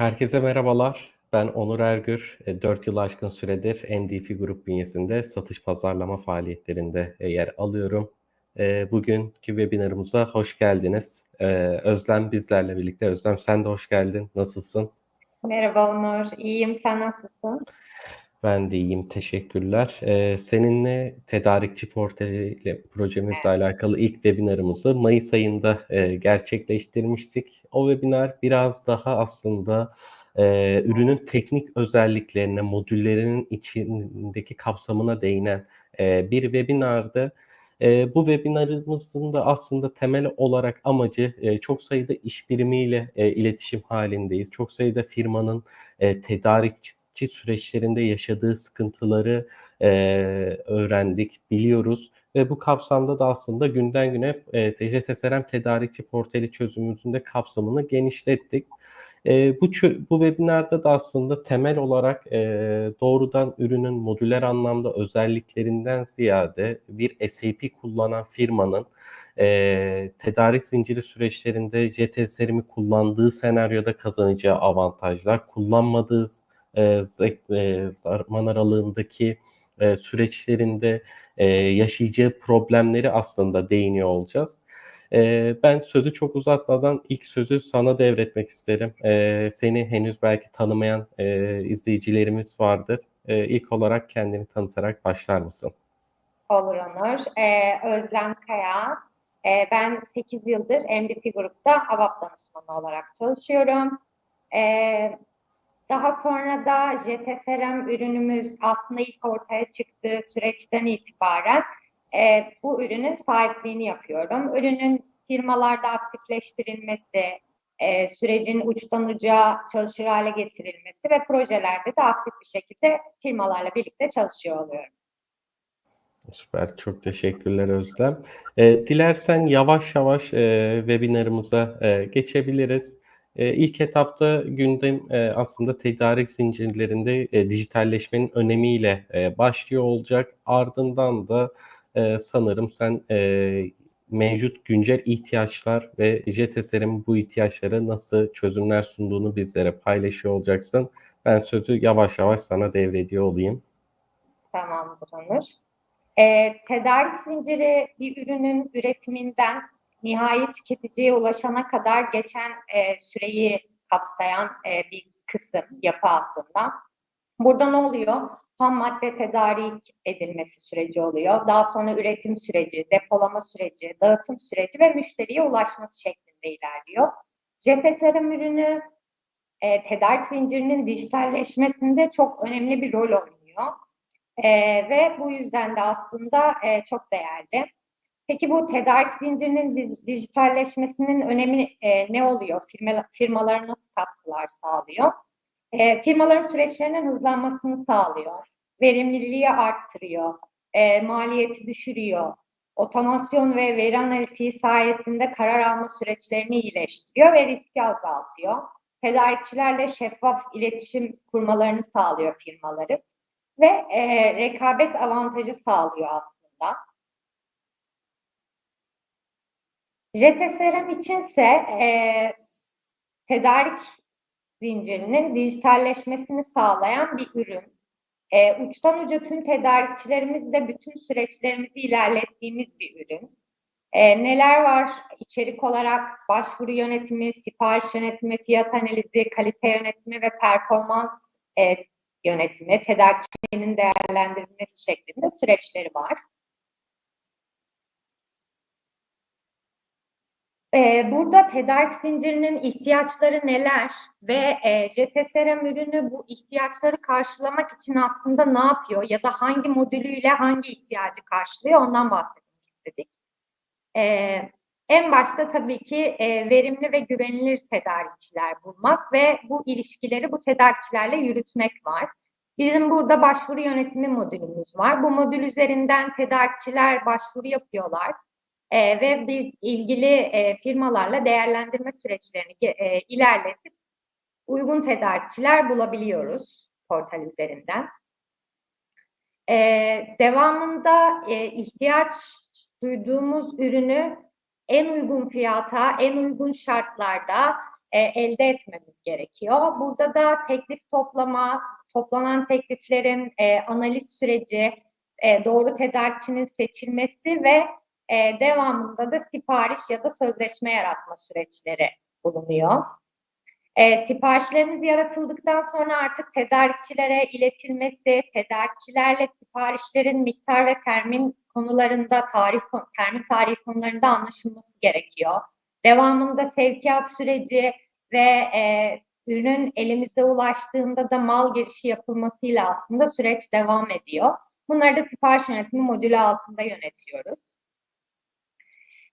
Herkese merhabalar. Ben Onur Ergür. E, 4 yıl aşkın süredir NDP Grup bünyesinde satış pazarlama faaliyetlerinde e, yer alıyorum. E, bugünkü webinarımıza hoş geldiniz. E, Özlem bizlerle birlikte. Özlem sen de hoş geldin. Nasılsın? Merhaba Onur, iyiyim. Sen nasılsın? Ben de iyiyim, teşekkürler. Ee, seninle tedarikçi portali projemizle alakalı ilk webinarımızı Mayıs ayında e, gerçekleştirmiştik. O webinar biraz daha aslında e, ürünün teknik özelliklerine, modüllerinin içindeki kapsamına değinen e, bir webinardı. E, bu webinarımızın da aslında temel olarak amacı e, çok sayıda iş birimiyle e, iletişim halindeyiz. Çok sayıda firmanın e, tedarikçi süreçlerinde yaşadığı sıkıntıları e, öğrendik, biliyoruz ve bu kapsamda da aslında günden güne e, TCTSRM tedarikçi portali çözümümüzün de kapsamını genişlettik. E, bu bu webinarda da aslında temel olarak e, doğrudan ürünün modüler anlamda özelliklerinden ziyade bir SAP kullanan firmanın e, tedarik zinciri süreçlerinde JTSRM'i kullandığı senaryoda kazanacağı avantajlar, kullanmadığı e, e, zaman aralığındaki e, süreçlerinde e, yaşayacağı problemleri aslında değiniyor olacağız. E, ben sözü çok uzatmadan ilk sözü sana devretmek isterim. E, seni henüz belki tanımayan e, izleyicilerimiz vardır. E, ilk olarak kendini tanıtarak başlar mısın? Olur Onur. Ee, Özlem Kaya. Ee, ben 8 yıldır MVP Grup'ta AVAP danışmanı olarak çalışıyorum. Ee, daha sonra da JTSRM ürünümüz aslında ilk ortaya çıktığı süreçten itibaren e, bu ürünün sahipliğini yapıyorum. Ürünün firmalarda aktifleştirilmesi, e, sürecin uçtan uca çalışır hale getirilmesi ve projelerde de aktif bir şekilde firmalarla birlikte çalışıyor oluyorum. Süper, çok teşekkürler Özlem. E, dilersen yavaş yavaş e, webinarımıza e, geçebiliriz. E, ilk etapta gündem e, aslında tedarik zincirlerinde e, dijitalleşmenin önemiyle e, başlıyor olacak. Ardından da sanırım sen mevcut güncel ihtiyaçlar ve JTSR'in bu ihtiyaçlara nasıl çözümler sunduğunu bizlere paylaşıyor olacaksın. Ben sözü yavaş yavaş sana devrediyor olayım. Tamamdır Onur. E, tedarik zinciri bir ürünün üretiminden nihai tüketiciye ulaşana kadar geçen e, süreyi kapsayan e, bir kısım, yapı aslında. Burada ne oluyor? Ham madde tedarik edilmesi süreci oluyor. Daha sonra üretim süreci, depolama süreci, dağıtım süreci ve müşteriye ulaşması şeklinde ilerliyor. JTSRM ürünü e, tedarik zincirinin dijitalleşmesinde çok önemli bir rol oynuyor. E, ve bu yüzden de aslında e, çok değerli. Peki bu tedarik zincirinin dijitalleşmesinin önemi e, ne oluyor? Firma, firmalara nasıl katkılar sağlıyor? E, firmaların süreçlerinin hızlanmasını sağlıyor. Verimliliği arttırıyor. E, maliyeti düşürüyor. Otomasyon ve veri analitiği sayesinde karar alma süreçlerini iyileştiriyor ve riski azaltıyor. Tedarikçilerle şeffaf iletişim kurmalarını sağlıyor firmaları ve e, rekabet avantajı sağlıyor aslında. JTSRM içinse e, tedarik zincirinin dijitalleşmesini sağlayan bir ürün. E, uçtan uca tüm tedarikçilerimizle bütün süreçlerimizi ilerlettiğimiz bir ürün. E, neler var içerik olarak? Başvuru yönetimi, sipariş yönetimi, fiyat analizi, kalite yönetimi ve performans e, yönetimi, tedarikçinin değerlendirilmesi şeklinde süreçleri var. Ee, burada tedarik zincirinin ihtiyaçları neler ve e, JTSRM ürünü bu ihtiyaçları karşılamak için aslında ne yapıyor ya da hangi modülüyle hangi ihtiyacı karşılıyor ondan bahsetmek istedik. Ee, en başta tabii ki e, verimli ve güvenilir tedarikçiler bulmak ve bu ilişkileri bu tedarikçilerle yürütmek var. Bizim burada başvuru yönetimi modülümüz var. Bu modül üzerinden tedarikçiler başvuru yapıyorlar e, ve biz ilgili e, firmalarla değerlendirme süreçlerini e, ilerletip uygun tedarikçiler bulabiliyoruz portal üzerinden. E, devamında e, ihtiyaç duyduğumuz ürünü en uygun fiyata, en uygun şartlarda e, elde etmemiz gerekiyor. Burada da teklif toplama, toplanan tekliflerin e, analiz süreci, e, doğru tedarikçinin seçilmesi ve e, devamında da sipariş ya da sözleşme yaratma süreçleri bulunuyor. E, siparişlerimiz yaratıldıktan sonra artık tedarikçilere iletilmesi, tedarikçilerle siparişlerin miktar ve termin konularında, tarih termin tarihi konularında anlaşılması gerekiyor. Devamında sevkiyat süreci ve e, ürünün elimize ulaştığında da mal girişi yapılmasıyla aslında süreç devam ediyor. Bunları da sipariş yönetimi modülü altında yönetiyoruz.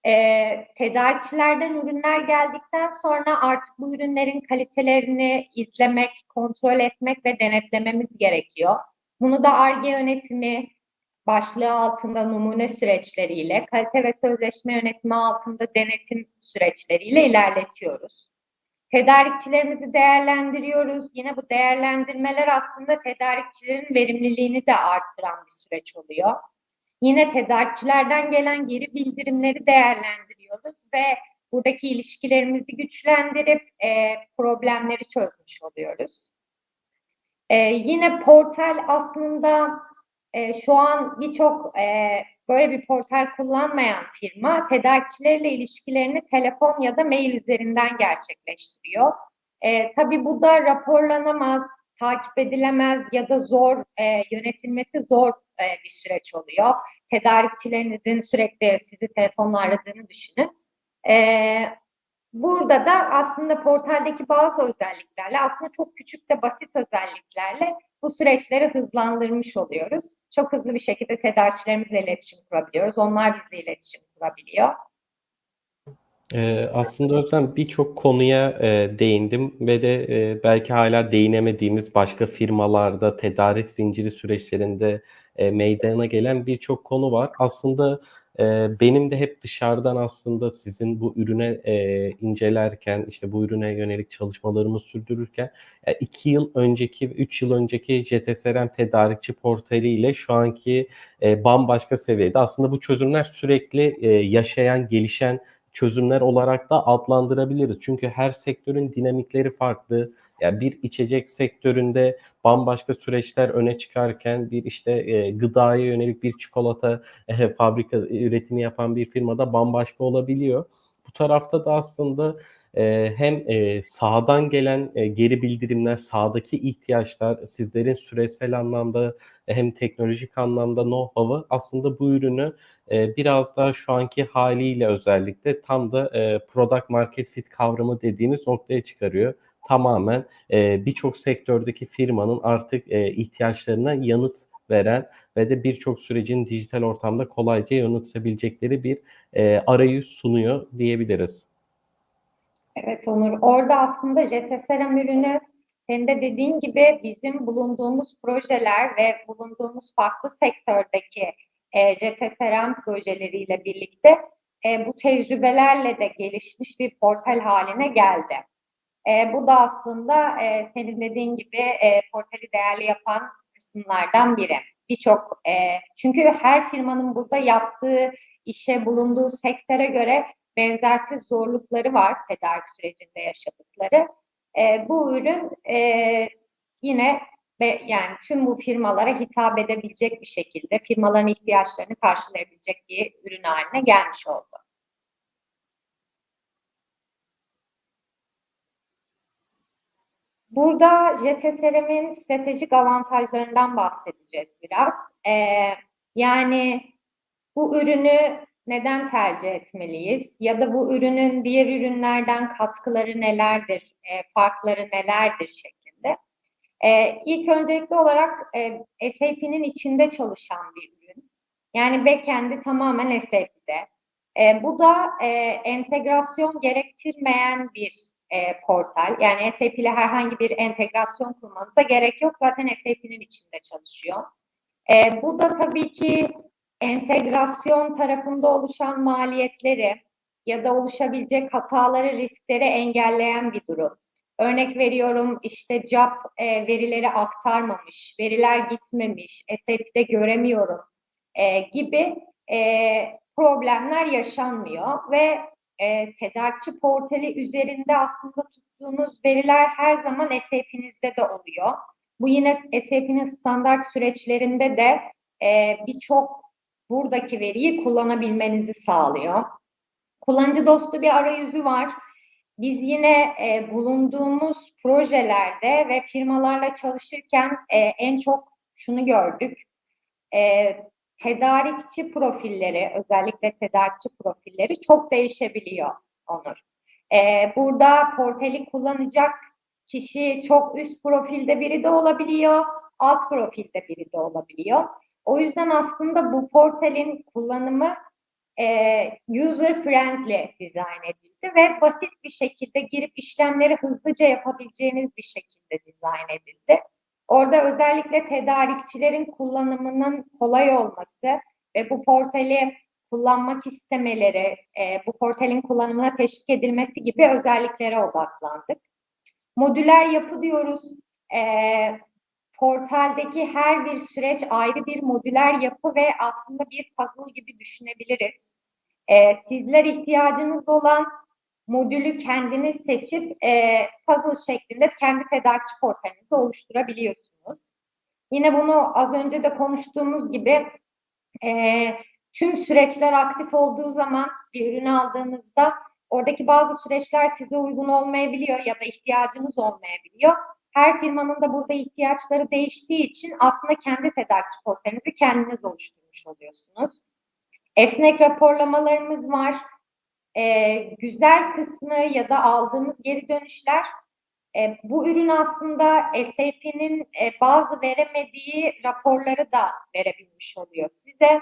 E, tedarikçilerden ürünler geldikten sonra artık bu ürünlerin kalitelerini izlemek, kontrol etmek ve denetlememiz gerekiyor. Bunu da ARGE yönetimi başlığı altında numune süreçleriyle, kalite ve sözleşme yönetimi altında denetim süreçleriyle ilerletiyoruz. Tedarikçilerimizi değerlendiriyoruz. Yine bu değerlendirmeler aslında tedarikçilerin verimliliğini de arttıran bir süreç oluyor. Yine tedarikçilerden gelen geri bildirimleri değerlendiriyoruz ve buradaki ilişkilerimizi güçlendirip e, problemleri çözmüş oluyoruz. E, yine portal aslında e, şu an birçok e, böyle bir portal kullanmayan firma tedarikçilerle ilişkilerini telefon ya da mail üzerinden gerçekleştiriyor. E, tabii bu da raporlanamaz, takip edilemez ya da zor e, yönetilmesi zor e, bir süreç oluyor. Tedarikçilerinizin sürekli sizi telefonla aradığını düşünün. E, burada da aslında portaldeki bazı özelliklerle aslında çok küçük de basit özelliklerle bu süreçleri hızlandırmış oluyoruz. Çok hızlı bir şekilde tedarikçilerimizle iletişim kurabiliyoruz. Onlar bizle iletişim kurabiliyor. Ee, aslında Özlem birçok konuya e, değindim ve de e, belki hala değinemediğimiz başka firmalarda tedarik zinciri süreçlerinde e, meydana gelen birçok konu var. Aslında e, benim de hep dışarıdan aslında sizin bu ürüne e, incelerken işte bu ürüne yönelik çalışmalarımı sürdürürken e, iki yıl önceki, üç yıl önceki JTSRM tedarikçi portali ile şu anki e, bambaşka seviyede. Aslında bu çözümler sürekli e, yaşayan, gelişen çözümler olarak da adlandırabiliriz. Çünkü her sektörün dinamikleri farklı. Yani bir içecek sektöründe bambaşka süreçler öne çıkarken bir işte e, gıdaya yönelik bir çikolata e, fabrika üretimi yapan bir firmada bambaşka olabiliyor. Bu tarafta da aslında e, hem e, sağdan gelen e, geri bildirimler, sağdaki ihtiyaçlar, sizlerin süresel anlamda hem teknolojik anlamda know-how'ı aslında bu ürünü e, biraz daha şu anki haliyle özellikle tam da e, product market fit kavramı dediğimiz noktaya çıkarıyor. Tamamen birçok sektördeki firmanın artık ihtiyaçlarına yanıt veren ve de birçok sürecin dijital ortamda kolayca yönetilebilecekleri bir e, arayüz sunuyor diyebiliriz. Evet Onur, orada aslında JTSRM ürünü senin de dediğin gibi bizim bulunduğumuz projeler ve bulunduğumuz farklı sektördeki e, JTSRM projeleriyle birlikte e, bu tecrübelerle de gelişmiş bir portal haline geldi. E, bu da aslında e, senin dediğin gibi e, portali değerli yapan kısımlardan biri. Birçok e, çünkü her firmanın burada yaptığı işe bulunduğu sektöre göre benzersiz zorlukları var tedarik sürecinde yaşadıkları. E, bu ürün e, yine ve yani tüm bu firmalara hitap edebilecek bir şekilde firmaların ihtiyaçlarını karşılayabilecek bir ürün haline gelmiş oldu. Burada JTSRM'in stratejik avantajlarından bahsedeceğiz biraz. Ee, yani bu ürünü neden tercih etmeliyiz? Ya da bu ürünün diğer ürünlerden katkıları nelerdir, e, farkları nelerdir şeklinde. E, ilk öncelikli olarak e, SAP'nin içinde çalışan bir ürün. Yani backend'i tamamen SAP'de. E, bu da e, entegrasyon gerektirmeyen bir e, portal. Yani SAP ile herhangi bir entegrasyon kurmanıza gerek yok. Zaten SAP'nin içinde çalışıyor. E, bu da tabii ki entegrasyon tarafında oluşan maliyetleri ya da oluşabilecek hataları, riskleri engelleyen bir durum. Örnek veriyorum işte job e, verileri aktarmamış, veriler gitmemiş, SAP'de göremiyorum e, gibi e, problemler yaşanmıyor ve e, tedarikçi portali üzerinde aslında oluşturduğunuz veriler her zaman SAP'inizde de oluyor. Bu yine SAP'nin standart süreçlerinde de e, birçok buradaki veriyi kullanabilmenizi sağlıyor. Kullanıcı dostu bir arayüzü var. Biz yine e, bulunduğumuz projelerde ve firmalarla çalışırken e, en çok şunu gördük. E, tedarikçi profilleri, özellikle tedarikçi profilleri çok değişebiliyor Onur. E, burada portali kullanacak kişi çok üst profilde biri de olabiliyor, alt profilde biri de olabiliyor. O yüzden aslında bu portalin kullanımı e, user friendly dizayn edildi ve basit bir şekilde girip işlemleri hızlıca yapabileceğiniz bir şekilde dizayn edildi. Orada özellikle tedarikçilerin kullanımının kolay olması ve bu portali kullanmak istemeleri, e, bu portalin kullanımına teşvik edilmesi gibi özelliklere odaklandık. Modüler yapı diyoruz. E, portaldeki her bir süreç ayrı bir modüler yapı ve aslında bir puzzle gibi düşünebiliriz. E, sizler ihtiyacınız olan modülü kendiniz seçip e, puzzle şeklinde kendi tedarikçi portalinizi oluşturabiliyorsunuz. Yine bunu az önce de konuştuğumuz gibi e, tüm süreçler aktif olduğu zaman bir ürünü aldığınızda oradaki bazı süreçler size uygun olmayabiliyor ya da ihtiyacınız olmayabiliyor. Her firmanın da burada ihtiyaçları değiştiği için aslında kendi tedarikçi portalinizi kendiniz oluşturmuş oluyorsunuz. Esnek raporlamalarımız var. Ee, güzel kısmı ya da aldığımız geri dönüşler e, bu ürün aslında SAP'nin e, bazı veremediği raporları da verebilmiş oluyor size.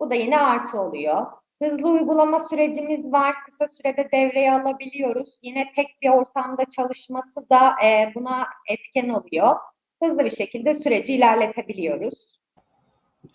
Bu da yine artı oluyor. Hızlı uygulama sürecimiz var. Kısa sürede devreye alabiliyoruz. Yine tek bir ortamda çalışması da e, buna etken oluyor. Hızlı bir şekilde süreci ilerletebiliyoruz.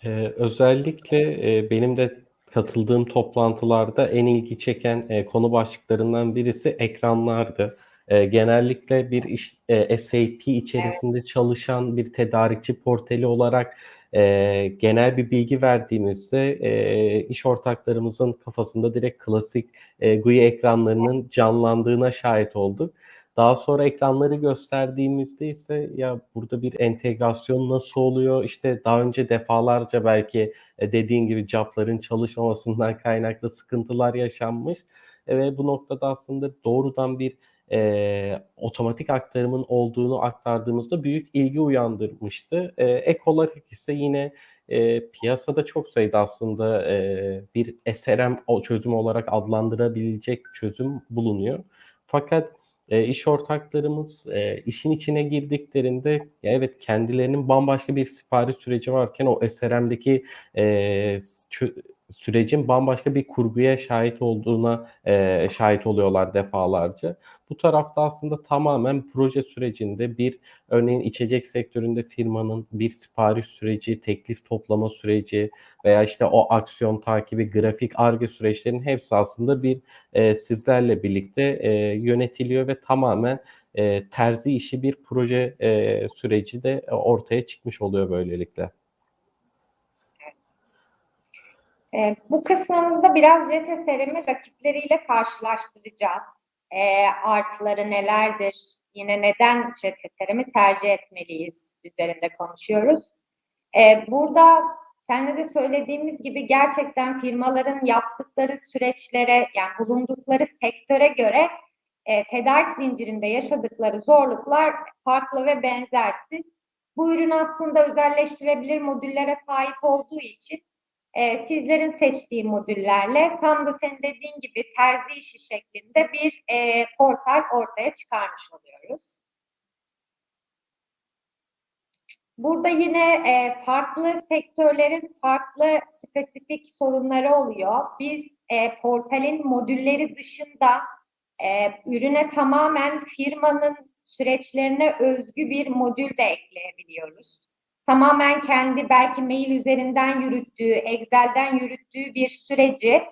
Ee, özellikle e, benim de katıldığım toplantılarda en ilgi çeken e, konu başlıklarından birisi ekranlardı. E, genellikle bir iş, e, SAP içerisinde evet. çalışan bir tedarikçi portali olarak e, genel bir bilgi verdiğimizde e, iş ortaklarımızın kafasında direkt klasik e, GUI ekranlarının canlandığına şahit olduk. Daha sonra ekranları gösterdiğimizde ise ya burada bir entegrasyon nasıl oluyor? İşte daha önce defalarca belki dediğin gibi capların çalışmamasından kaynaklı sıkıntılar yaşanmış. Ve bu noktada aslında doğrudan bir e, otomatik aktarımın olduğunu aktardığımızda büyük ilgi uyandırmıştı. E, ek olarak ise yine e, piyasada çok sayıda aslında e, bir SRM çözüm olarak adlandırabilecek çözüm bulunuyor. Fakat e, iş ortaklarımız e, işin içine girdiklerinde ya evet kendilerinin bambaşka bir sipariş süreci varken o SRM'deki e, sürecin bambaşka bir kurguya şahit olduğuna e, şahit oluyorlar defalarca. Bu tarafta aslında tamamen proje sürecinde bir örneğin içecek sektöründe firmanın bir sipariş süreci, teklif toplama süreci veya işte o aksiyon takibi, grafik, arge süreçlerinin hepsi aslında bir e, sizlerle birlikte e, yönetiliyor ve tamamen e, terzi işi bir proje e, süreci de ortaya çıkmış oluyor böylelikle. E, bu kısmımızda biraz JTSR'mi rakipleriyle karşılaştıracağız. E, artıları nelerdir? Yine neden JTSR'mi tercih etmeliyiz üzerinde konuşuyoruz. E, burada senle de söylediğimiz gibi gerçekten firmaların yaptıkları süreçlere yani bulundukları sektöre göre e, tedarik zincirinde yaşadıkları zorluklar farklı ve benzersiz. Bu ürün aslında özelleştirebilir modüllere sahip olduğu için e, sizlerin seçtiği modüllerle tam da senin dediğin gibi terzi işi şeklinde bir e, portal ortaya çıkarmış oluyoruz. Burada yine e, farklı sektörlerin farklı spesifik sorunları oluyor. Biz e, portalin modülleri dışında e, ürüne tamamen firmanın süreçlerine özgü bir modül de ekleyebiliyoruz tamamen kendi belki mail üzerinden yürüttüğü, Excel'den yürüttüğü bir süreci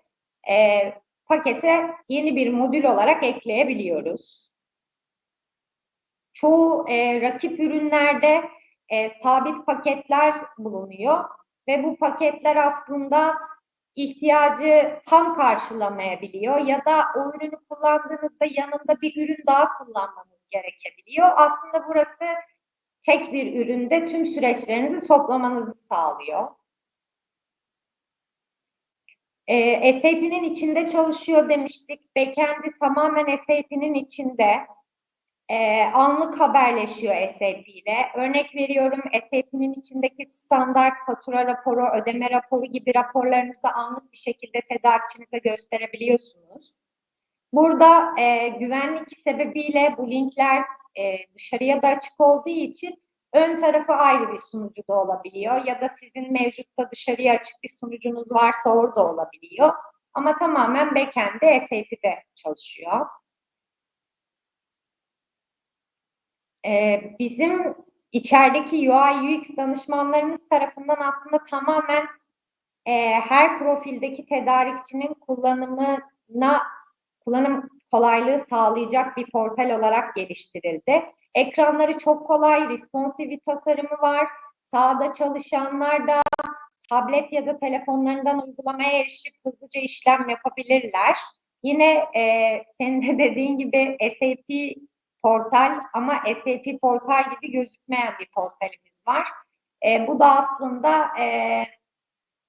e, pakete yeni bir modül olarak ekleyebiliyoruz. Çoğu e, rakip ürünlerde e, sabit paketler bulunuyor ve bu paketler aslında ihtiyacı tam karşılamayabiliyor ya da o ürünü kullandığınızda yanında bir ürün daha kullanmanız gerekebiliyor. Aslında burası tek bir üründe tüm süreçlerinizi toplamanızı sağlıyor. Ee, SAP'nin içinde çalışıyor demiştik. Backend'i tamamen SAP'nin içinde. Ee, anlık haberleşiyor SAP ile. Örnek veriyorum SAP'nin içindeki standart fatura raporu, ödeme raporu gibi raporlarınızı anlık bir şekilde tedarikçinize gösterebiliyorsunuz. Burada e, güvenlik sebebiyle bu linkler e, dışarıya da açık olduğu için ön tarafı ayrı bir sunucu da olabiliyor ya da sizin mevcutta dışarıya açık bir sunucunuz varsa orada olabiliyor. Ama tamamen backend'de SAP'de çalışıyor. Ee, bizim içerideki UI UX danışmanlarımız tarafından aslında tamamen e, her profildeki tedarikçinin kullanımına kullanım kolaylığı sağlayacak bir portal olarak geliştirildi. Ekranları çok kolay, responsive bir tasarımı var. Sağda çalışanlar da tablet ya da telefonlarından uygulamaya erişip hızlıca işlem yapabilirler. Yine e, senin de dediğin gibi SAP portal ama SAP portal gibi gözükmeyen bir portalimiz var. E, bu da aslında e,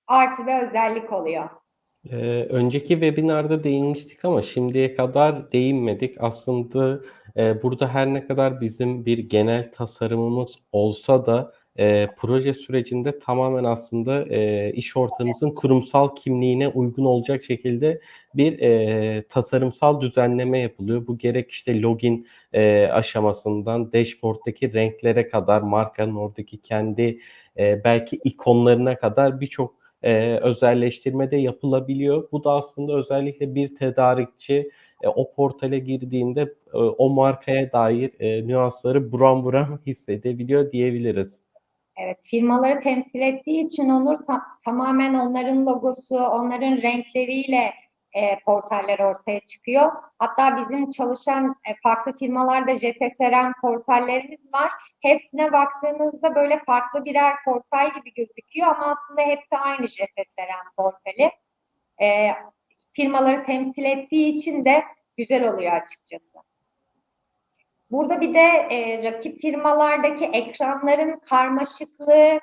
artı bir özellik oluyor. Ee, önceki webinarda değinmiştik ama şimdiye kadar değinmedik. Aslında e, burada her ne kadar bizim bir genel tasarımımız olsa da e, proje sürecinde tamamen aslında e, iş ortamımızın kurumsal kimliğine uygun olacak şekilde bir e, tasarımsal düzenleme yapılıyor. Bu gerek işte login e, aşamasından dashboard'daki renklere kadar, markanın oradaki kendi e, belki ikonlarına kadar birçok e, özelleştirme de yapılabiliyor. Bu da aslında özellikle bir tedarikçi e, o portale girdiğinde e, o markaya dair e, nüansları buram buram hissedebiliyor diyebiliriz. Evet, firmaları temsil ettiği için Onur ta- tamamen onların logosu, onların renkleriyle e, portaller ortaya çıkıyor. Hatta bizim çalışan e, farklı firmalarda JTSRM portallerimiz var. Hepsine baktığınızda böyle farklı birer portal gibi gözüküyor ama aslında hepsi aynı JTSRM portali. E, firmaları temsil ettiği için de güzel oluyor açıkçası. Burada bir de e, rakip firmalardaki ekranların karmaşıklığı,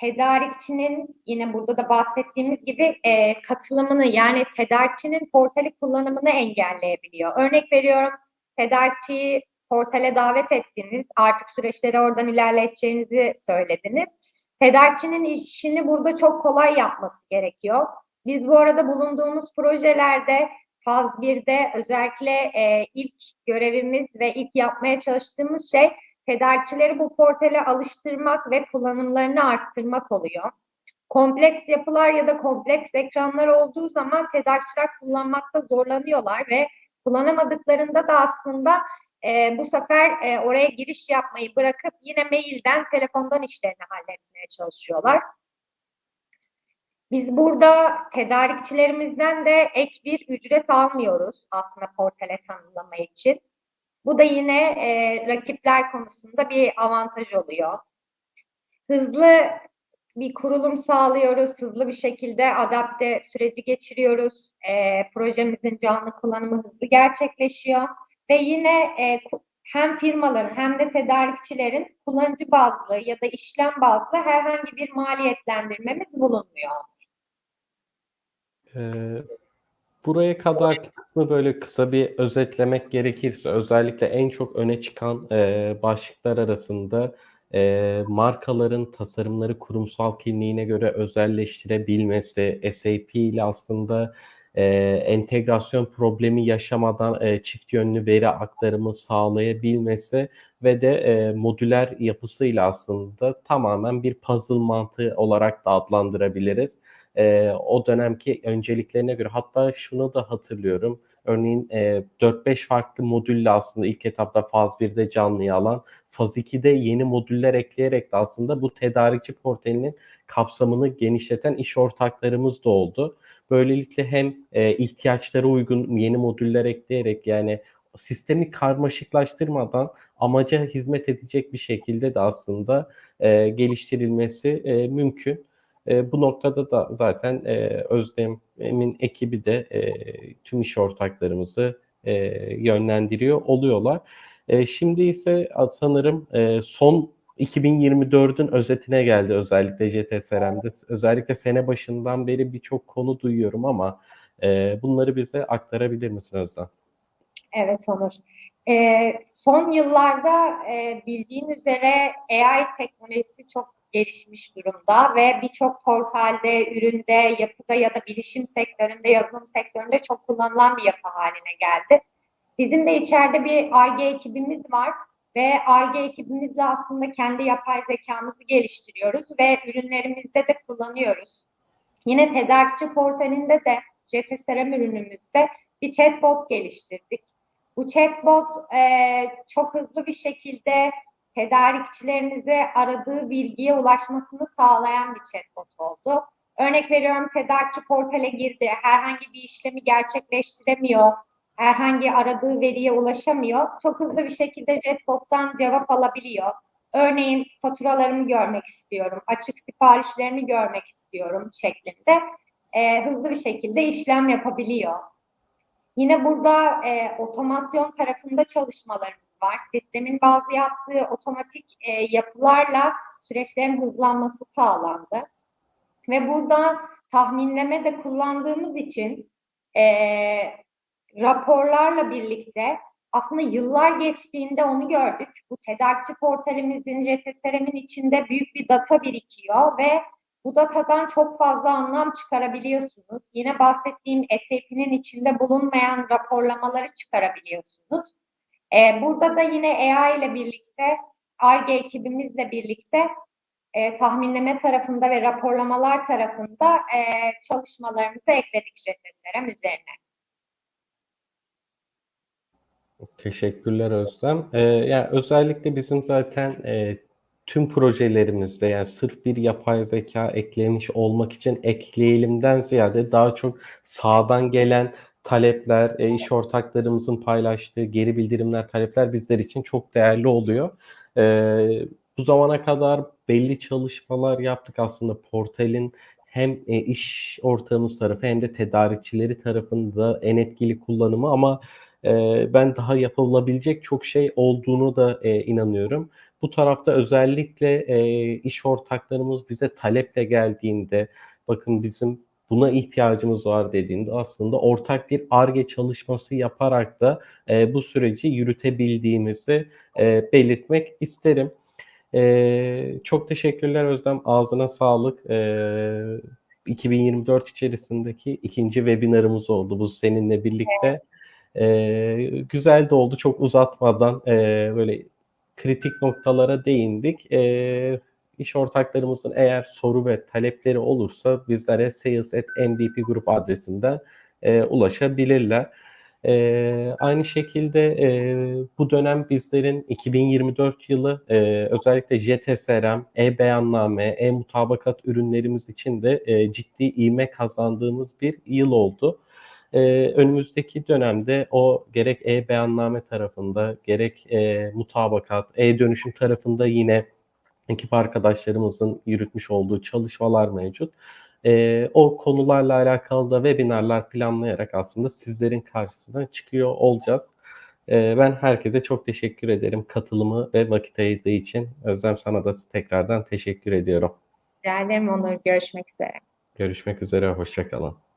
tedarikçinin yine burada da bahsettiğimiz gibi e, katılımını yani tedarikçinin portali kullanımını engelleyebiliyor. Örnek veriyorum tedarikçiyi portale davet ettiniz, artık süreçleri oradan ilerleteceğinizi söylediniz. Tedarikçinin işini burada çok kolay yapması gerekiyor. Biz bu arada bulunduğumuz projelerde faz 1'de özellikle e, ilk görevimiz ve ilk yapmaya çalıştığımız şey tedarikçileri bu portale alıştırmak ve kullanımlarını arttırmak oluyor. Kompleks yapılar ya da kompleks ekranlar olduğu zaman tedarikçiler kullanmakta zorlanıyorlar ve kullanamadıklarında da aslında e, bu sefer e, oraya giriş yapmayı bırakıp yine mailden, telefondan işlerini halletmeye çalışıyorlar. Biz burada tedarikçilerimizden de ek bir ücret almıyoruz aslında portale tanımlama için. Bu da yine e, rakipler konusunda bir avantaj oluyor. Hızlı bir kurulum sağlıyoruz, hızlı bir şekilde adapte süreci geçiriyoruz. E, projemizin canlı kullanımı hızlı gerçekleşiyor ve yine e, hem firmaların hem de tedarikçilerin kullanıcı bazlı ya da işlem bazlı herhangi bir maliyetlendirmemiz bulunmuyor. Ee, buraya kadar kısmı böyle kısa bir özetlemek gerekirse özellikle en çok öne çıkan e, başlıklar arasında e, markaların tasarımları kurumsal kimliğine göre özelleştirebilmesi, SAP ile aslında e, entegrasyon problemi yaşamadan e, çift yönlü veri aktarımı sağlayabilmesi ve de e, modüler yapısıyla aslında tamamen bir puzzle mantığı olarak da adlandırabiliriz e, o dönemki önceliklerine göre hatta şunu da hatırlıyorum. Örneğin e, 4-5 farklı modülle aslında ilk etapta faz 1'de canlıya alan, faz 2'de yeni modüller ekleyerek de aslında bu tedarikçi portalinin kapsamını genişleten iş ortaklarımız da oldu. Böylelikle hem e, ihtiyaçlara uygun yeni modüller ekleyerek yani sistemi karmaşıklaştırmadan amaca hizmet edecek bir şekilde de aslında e, geliştirilmesi e, mümkün. E, bu noktada da zaten e, Özlem'in ekibi de e, tüm iş ortaklarımızı e, yönlendiriyor oluyorlar. E, şimdi ise sanırım e, son 2024'ün özetine geldi özellikle JTSRM'de. Özellikle sene başından beri birçok konu duyuyorum ama e, bunları bize aktarabilir misin Özlem? Evet Onur. Ee, son yıllarda e, bildiğin üzere AI teknolojisi çok gelişmiş durumda ve birçok portalde, üründe, yapıda ya da bilişim sektöründe, yazılım sektöründe çok kullanılan bir yapı haline geldi. Bizim de içeride bir ARGE ekibimiz var ve ARGE ekibimizle aslında kendi yapay zekamızı geliştiriyoruz ve ürünlerimizde de kullanıyoruz. Yine tedarikçi portalinde de JTSRM ürünümüzde bir chatbot geliştirdik. Bu chatbot e, çok hızlı bir şekilde tedarikçilerinize aradığı bilgiye ulaşmasını sağlayan bir chatbot oldu. Örnek veriyorum tedarikçi portale girdi, herhangi bir işlemi gerçekleştiremiyor, herhangi aradığı veriye ulaşamıyor. Çok hızlı bir şekilde chatbot'tan cevap alabiliyor. Örneğin faturalarımı görmek istiyorum, açık siparişlerimi görmek istiyorum şeklinde e, hızlı bir şekilde işlem yapabiliyor. Yine burada e, otomasyon tarafında çalışmalarımız var. Sistemin bazı yaptığı otomatik e, yapılarla süreçlerin hızlanması sağlandı. Ve burada tahminleme de kullandığımız için e, raporlarla birlikte aslında yıllar geçtiğinde onu gördük. Bu tedarikçi portalimizin, JTSRM'in içinde büyük bir data birikiyor ve bu datadan çok fazla anlam çıkarabiliyorsunuz. Yine bahsettiğim SAP'nin içinde bulunmayan raporlamaları çıkarabiliyorsunuz. Ee, burada da yine AI ile birlikte, ARGE ekibimizle birlikte e, tahminleme tarafında ve raporlamalar tarafında e, çalışmalarımızı ekledik JTSRM üzerine. Teşekkürler Özlem. Ee, yani özellikle bizim zaten e, tüm projelerimizde yani sırf bir yapay zeka eklemiş olmak için ekleyelimden ziyade daha çok sağdan gelen talepler, e, iş ortaklarımızın paylaştığı geri bildirimler, talepler bizler için çok değerli oluyor. E, bu zamana kadar belli çalışmalar yaptık aslında portalin hem e, iş ortağımız tarafı hem de tedarikçileri tarafında en etkili kullanımı ama ben daha yapılabilecek çok şey olduğunu da inanıyorum. Bu tarafta özellikle iş ortaklarımız bize taleple geldiğinde bakın bizim buna ihtiyacımız var dediğinde aslında ortak bir ARGE çalışması yaparak da bu süreci yürütebildiğimizi belirtmek isterim. Çok teşekkürler Özlem. Ağzına sağlık. E, 2024 içerisindeki ikinci webinarımız oldu bu seninle birlikte. E, güzel de oldu. Çok uzatmadan e, böyle kritik noktalara değindik. E, iş ortaklarımızın eğer soru ve talepleri olursa bizlere sales@mvpgroup adresinden e, ulaşabilirler. E, aynı şekilde e, bu dönem bizlerin 2024 yılı e, özellikle JTSRM, e-beyanname, e-mutabakat ürünlerimiz için de e, ciddi ivme kazandığımız bir yıl oldu. Ee, önümüzdeki dönemde o gerek e-beyanname tarafında gerek e, mutabakat, e-dönüşüm tarafında yine ekip arkadaşlarımızın yürütmüş olduğu çalışmalar mevcut. E, o konularla alakalı da webinarlar planlayarak aslında sizlerin karşısına çıkıyor olacağız. E, ben herkese çok teşekkür ederim katılımı ve vakit ayırdığı için. Özlem sana da tekrardan teşekkür ediyorum. Ederim Onur. Görüşmek üzere. Görüşmek üzere, hoşçakalın.